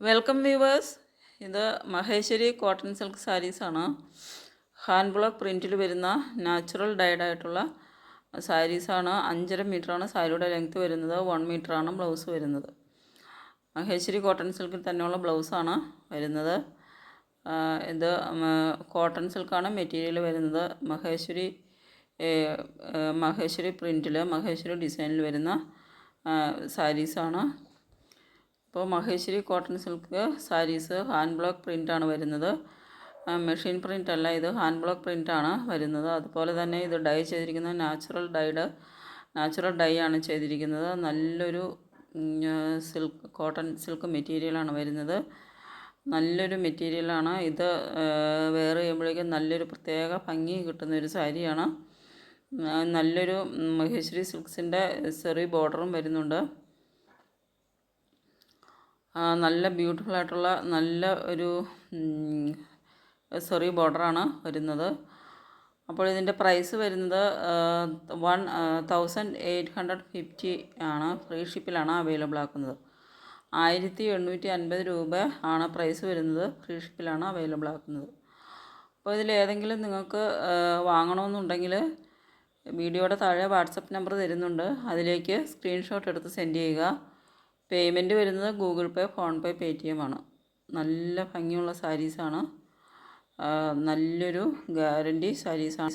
Welcome viewers. ഇത് Maheshwari cotton silk സാരീസാണ് hand block പ്രിന്റിൽ വരുന്ന നാച്ചുറൽ ഡൈഡ് ആയിട്ടുള്ള സാരീസാണ് അഞ്ചര മീറ്ററാണ് സാരിയുടെ ലെങ്ത്ത് വരുന്നത്. വൺ മീറ്ററാണ് ബ്ലൗസ് വരുന്നത്. മഹേശ്വരി കോട്ടൺ സിൽക്കിൽ തന്നെയുള്ള ബ്ലൗസാണ് വരുന്നത്. ഇത് കോട്ടൺ സിൽക്കാണ് മെറ്റീരിയൽ വരുന്നത്. മഹേശ്വരി മഹേശ്വരി പ്രിന്റിൽ മഹേശ്വരി ഡിസൈനിൽ വരുന്ന സാരീസാണ് ഇപ്പോൾ Maheshwari cotton silk sarees hand block പ്രിന്റാണ് വരുന്നത്. മെഷീൻ പ്രിന്റ് അല്ല ഇത് ഹാൻഡ് ബ്ലോക്ക് പ്രിന്റാണ് വരുന്നത്. അതുപോലെ തന്നെ ഇത് ഡൈ ചെയ്തിരിക്കുന്നത് നാച്ചുറൽ ഡൈഡ് നാച്ചുറൽ ഡൈ ആണ് ചെയ്തിരിക്കുന്നത്. നല്ലൊരു സിൽക്ക് കോട്ടൺ സിൽക്ക് മെറ്റീരിയലാണ് വരുന്നത്. നല്ലൊരു മെറ്റീരിയലാണ് ഇത് വെയർ ചെയ്യുമ്പോഴേക്കും നല്ലൊരു പ്രത്യേക ഭംഗി കിട്ടുന്നൊരു സാരിയാണ്. നല്ലൊരു മഹേശ്വരി സിൽക്സിന്റെ ചെറിയ ബോർഡറും വരുന്നുണ്ട്. നല്ല ബ്യൂട്ടിഫുൾ ആയിട്ടുള്ള നല്ല ഒരു സെറി ബോർഡറാണ് വരുന്നത്. അപ്പോൾ ഇതിന്റെ പ്രൈസ് വരുന്നത് one thousand eight hundred fifty ആണ്. ഫ്രീ ഷിപ്പിലാണ് അവൈലബിൾ ആക്കുന്നത്. ആയിരത്തി എണ്ണൂറ്റി അൻപത് രൂപ ആണ് പ്രൈസ് വരുന്നത്. ഫ്രീ ഷിപ്പിലാണ് അവൈലബിൾ ആക്കുന്നത്. അപ്പോൾ ഇതിൽ ഏതെങ്കിലും നിങ്ങൾക്ക് വാങ്ങണമെന്നുണ്ടെങ്കിൽ വീഡിയോയുടെ താഴെ വാട്സപ്പ് നമ്പർ തരുന്നുണ്ട്. അതിലേക്ക് സ്ക്രീൻഷോട്ട് എടുത്ത് സെൻഡ് ചെയ്യുക. പേയ്മെന്റ് വരുന്നത് Google Pay PhonePe pay T M ആണ്. നല്ല ഭംഗിയുള്ള സാരീസാണ് നല്ലൊരു ഗ്യാരണ്ടി സാരീസാണ്